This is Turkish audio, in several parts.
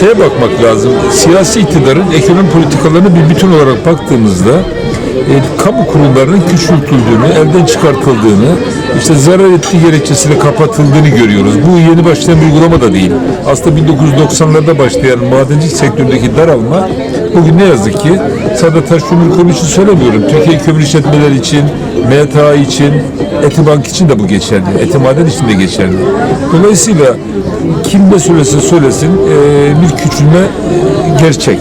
şeye bakmak lazım. Siyasi iktidarın ekonomi politikalarını bir bütün olarak baktığımızda e, kamu kurumlarının küçültüldüğünü, elden çıkartıldığını, işte zarar ettiği gerekçesiyle kapatıldığını görüyoruz. Bu yeni başlayan bir uygulama da değil. Aslında 1990'larda başlayan madencilik sektöründeki daralma bugün ne yazık ki sadece taş kömür kurumu için söylemiyorum. Türkiye kömür işletmeleri için, MTA için, Etibank için de bu geçerli. Etimaden için de geçerli. Dolayısıyla kim ne söylesin söylesin e, bir küçülme e, gerçek.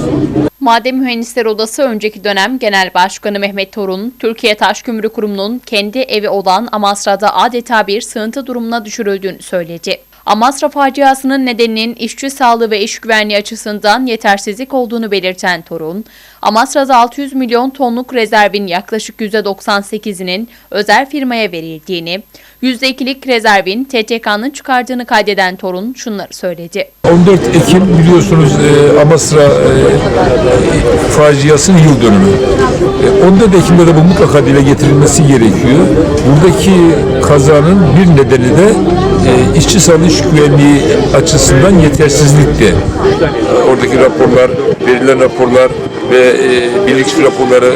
Maden Mühendisleri Odası önceki dönem Genel Başkanı Mehmet Torun, Türkiye Taş Kömürü Kurumu'nun kendi evi olan Amasra'da adeta bir sığıntı durumuna düşürüldüğünü söyledi. Amasra faciasının nedeninin işçi sağlığı ve iş güvenliği açısından yetersizlik olduğunu belirten Torun, Amasra'da 600 milyon tonluk rezervin yaklaşık %98'inin özel firmaya verildiğini, %2'lik rezervin TTK'nın çıkardığını kaydeden Torun şunları söyledi. 14 Ekim biliyorsunuz e, Amasra e, faciasının yıl dönümü. E, 14 Ekim'de de bu mutlaka dile getirilmesi gerekiyor. Buradaki kazanın bir nedeni de e, işçi sağlığı iş güvenliği açısından yetersizlikti. Oradaki raporlar, verilen raporlar ve e, bilirkişi raporları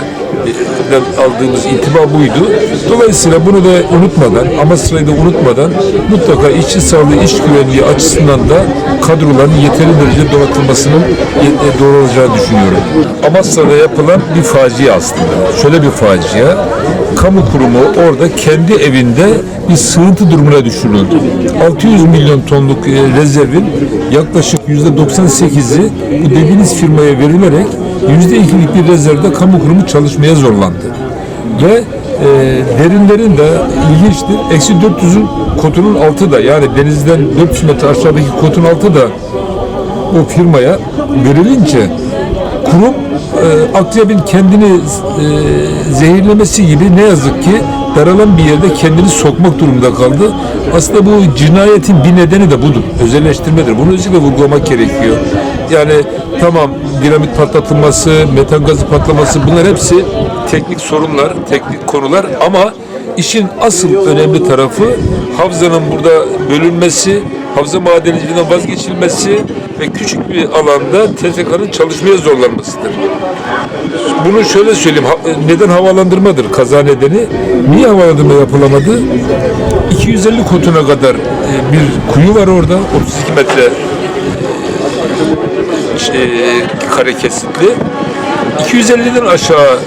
e, aldığımız intiba buydu. Dolayısıyla bunu da unutmadan, Amasra'yı da unutmadan mutlaka işçi sağlığı, iş güvenliği açısından da kadroların yeterli derecede donatılmasının e, doğru olacağını düşünüyorum. Amasra'da yapılan bir facia aslında. Şöyle bir facia. Kamu kurumu orada kendi evinde bir sığıntı durumuna düşürüldü. 600 milyon tonluk e, rezervin yaklaşık %98'i bu dediğiniz firmaya verilerek %2'lik bir rezervde kamu kurumu çalışmaya zorlandı. Ve e, derinlerin de ilginçtir. Eksi 400'ün kotunun altı da yani denizden 400 metre aşağıdaki kotun altı da o firmaya verilince kurum e, Akyab'in kendini e, zehirlemesi gibi ne yazık ki daralan bir yerde kendini sokmak durumunda kaldı. Aslında bu cinayetin bir nedeni de budur. Özelleştirmedir. Bunu özellikle vurgulamak gerekiyor. Yani tamam dinamit patlatılması, metan gazı patlaması bunlar hepsi teknik sorunlar, teknik konular ama işin asıl önemli tarafı havzanın burada bölünmesi, havza madenciliğinden vazgeçilmesi ve küçük bir alanda TSK'nın çalışmaya zorlanmasıdır. Bunu şöyle söyleyeyim, neden havalandırmadır kaza nedeni? Niye havalandırma yapılamadı? 250 kotuna kadar e, bir kuyu var orada, 32 metre e, kare kesitli. 250'den aşağı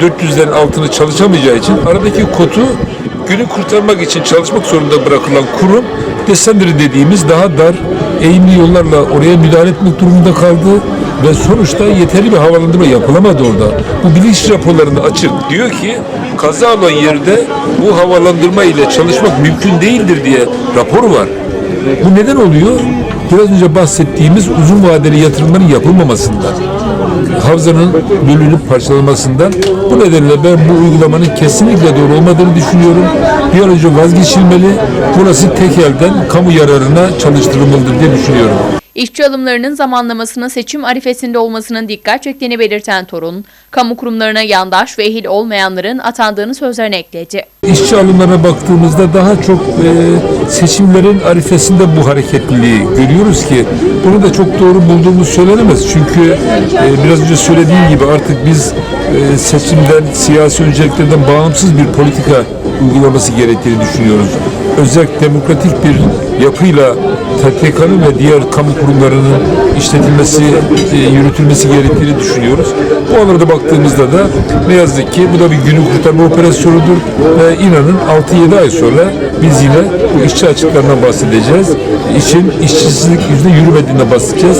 400'lerin altını çalışamayacağı için aradaki kotu günü kurtarmak için çalışmak zorunda bırakılan kurum descendere dediğimiz daha dar eğimli yollarla oraya müdahale etmek durumunda kaldı ve sonuçta yeterli bir havalandırma yapılamadı orada. Bu bilinç raporlarında açık. Diyor ki kaza olan yerde bu havalandırma ile çalışmak mümkün değildir diye rapor var. Bu neden oluyor? Biraz önce bahsettiğimiz uzun vadeli yatırımların yapılmamasından havzanın bölünüp parçalanmasından. Bu nedenle ben bu uygulamanın kesinlikle doğru olmadığını düşünüyorum. Bir an önce vazgeçilmeli. Burası tek elden kamu yararına çalıştırılmalıdır diye düşünüyorum. İşçi alımlarının zamanlamasının seçim arifesinde olmasının dikkat çektiğini belirten Torun, kamu kurumlarına yandaş ve ehil olmayanların atandığını sözlerine ekledi. İşçi alımlarına baktığımızda daha çok e, seçimlerin arifesinde bu hareketliliği görüyoruz ki bunu da çok doğru bulduğumuz söylenemez. Çünkü e, biraz önce söylediğim gibi artık biz e, seçimden, siyasi önceliklerden bağımsız bir politika uygulaması gerektiğini düşünüyoruz. Özel demokratik bir yapıyla TTK'nın ve diğer kamu kurumlarının işletilmesi, e, yürütülmesi gerektiğini düşünüyoruz. Bu alanlarda baktığımızda da ne yazık ki bu da bir günü kurtarma operasyonudur ve inanın 6-7 ay sonra biz yine bu işçi açıklarından bahsedeceğiz. İşin işçisizlik yüzde yürümediğinden bahsedeceğiz.